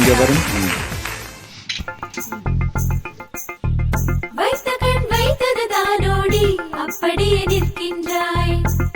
இங்க வரும். வைத்த கண் வைத்தது தானோடி அப்படியே நிற்கின்றாய்.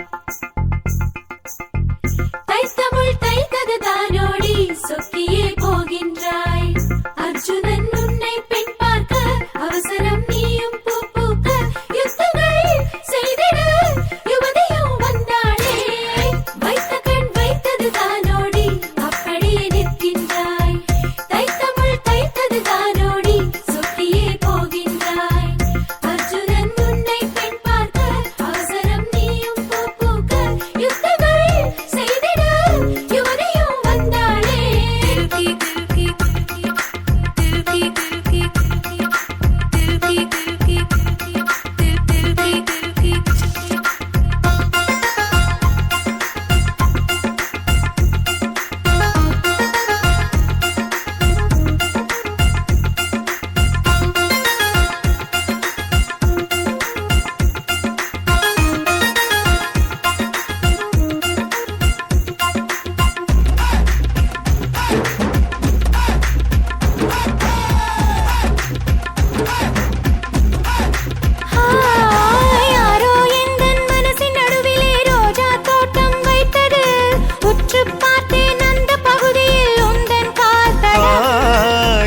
உற்று பார்த்தேன் அந்த பகுதியில் உந்தன்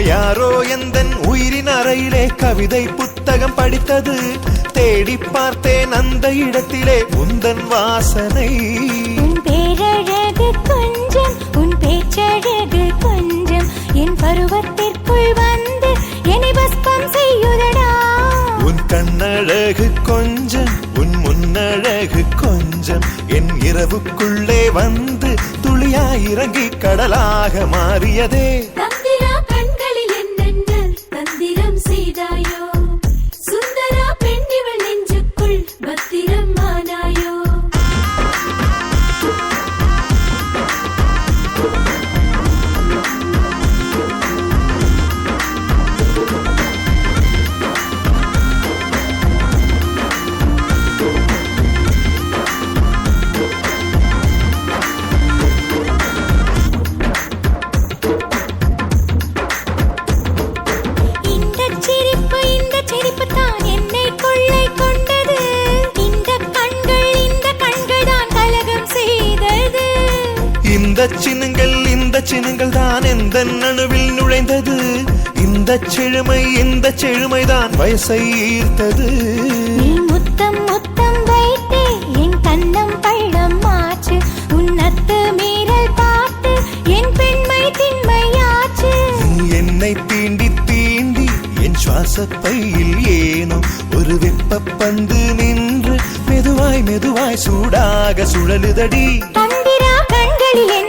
யாரோ எந்தன் உயிரின் அறையிலே கவிதை புத்தகம் படித்தது. தேடி பார்த்தேன் அந்த இடத்திலே உந்தன் வாசனை. உன் பேரழகு கொஞ்சம் உன் பேச்சழகு கொஞ்சம். என் பருவத்திற்குள் வந்து என்னை பஸ்பம் செய்யுதடா. உன் கண்ணழகு கொஞ்சம் உன் முன்னழகு கொஞ்சம். என் இரவுக்குள்ளே வந்து துளியாய் இறங்கி கடலாக மாறியதே. சின்னங்கள் இந்த சின்னங்கள் தான் எந்த நணுவில் நுழைந்தது? இந்த செழுமை இந்த செழுமைதான் வயசை ஈர்த்தது. முத்தம் முத்தம் வைத்தே என் கண்ணம் பள்ளம் மாற்று. உன்னத்து மீறல் பார்த்து என் பெண்மை திண்மையாச்சு நீ என்னை தீண்டி தீண்டி என் சுவாச பையில் ஏனோ ஒரு வெப்ப பந்து நின்று மெதுவாய் மெதுவாய் சூடாக சுழலுதடி. கண்களில்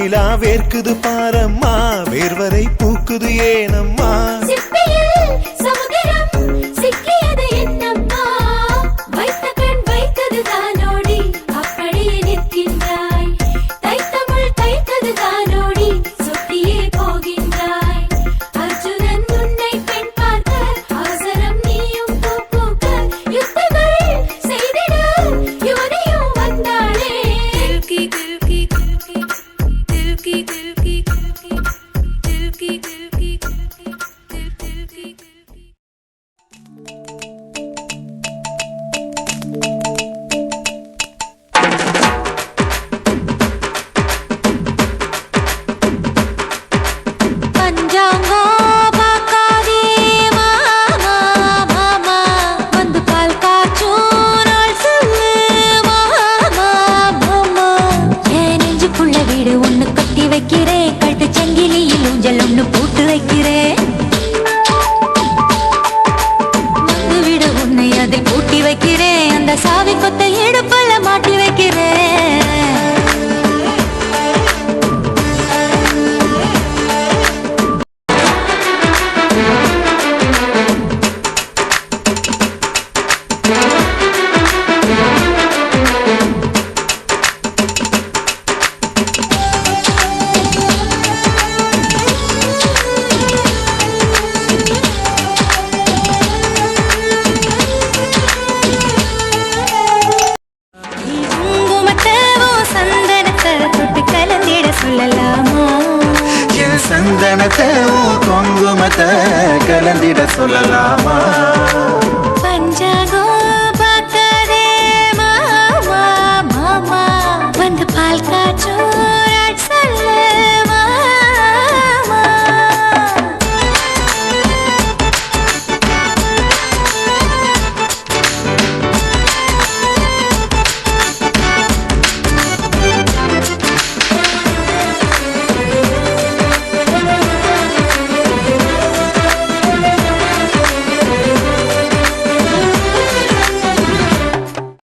நிலா வேர்க்குது பாரம்மா வேர்வரை பூக்குது ஏனம்மா. do. సావి కొత్త ఏడు மனத்தை உன் தொங்கு மத்த கலந்திட சொல்லலாமா